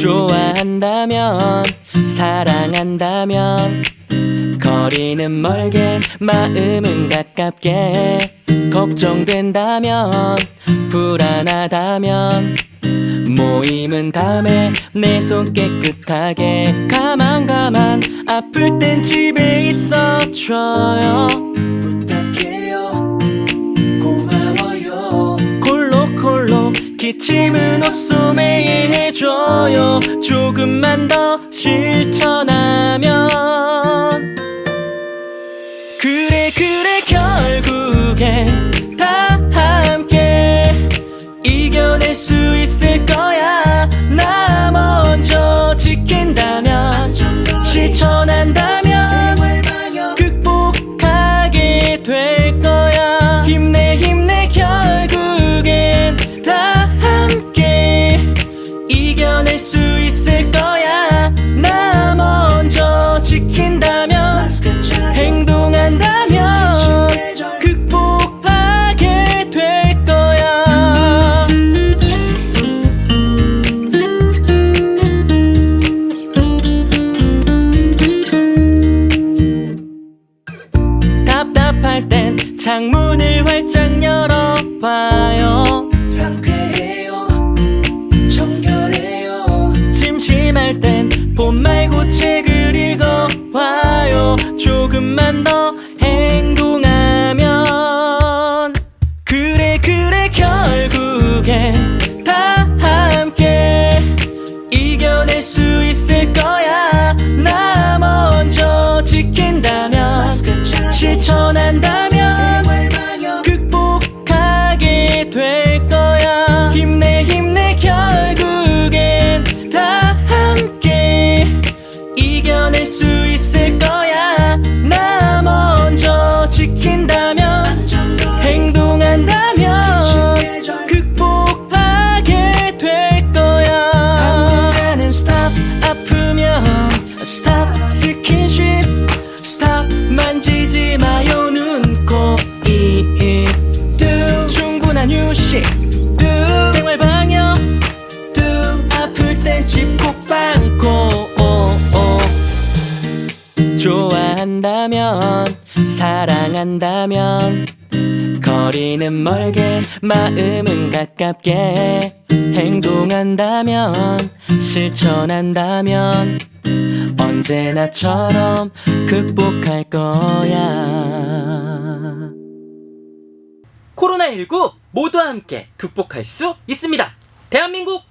좋아한다면 사랑한다면 거리는 멀게 마음은 가깝게 걱정된다면 불안하다면 모임은 다음에 내 손 깨끗하게 가만 가만 아플 땐 집에 있어줘요. 부탁해요. 고마워요. 콜록콜록 매일 해줘요. 조금만 더 실천하면 답답할 땐 창문을 활짝 열어봐요. 상쾌해요. 정결해요. 심심할 땐봄 말고 책을 읽어봐요. 조금만 더 행동하면. 그래 그래 결국엔 다 함께 이겨낼 수 있을 거야. 나 먼저 지킨 이겨낼 수 있을 거야. 나 먼저 지킨다면 행동한다면 극복하게 될 거야. 당분간은 stop 아프면 stop 스킨십. Stop 만지지 마요 눈코입 do 충분한 휴식. do 생활 방역. do 아플 땐 집콕 빵고 한다면 사랑한다면. 거리는 멀게 마음은 가깝게. 행동한다면 실천한다면. 언제나처럼 극복할 거야. 코로나19 모두와 함께 극복할 수 있습니다. 대한민국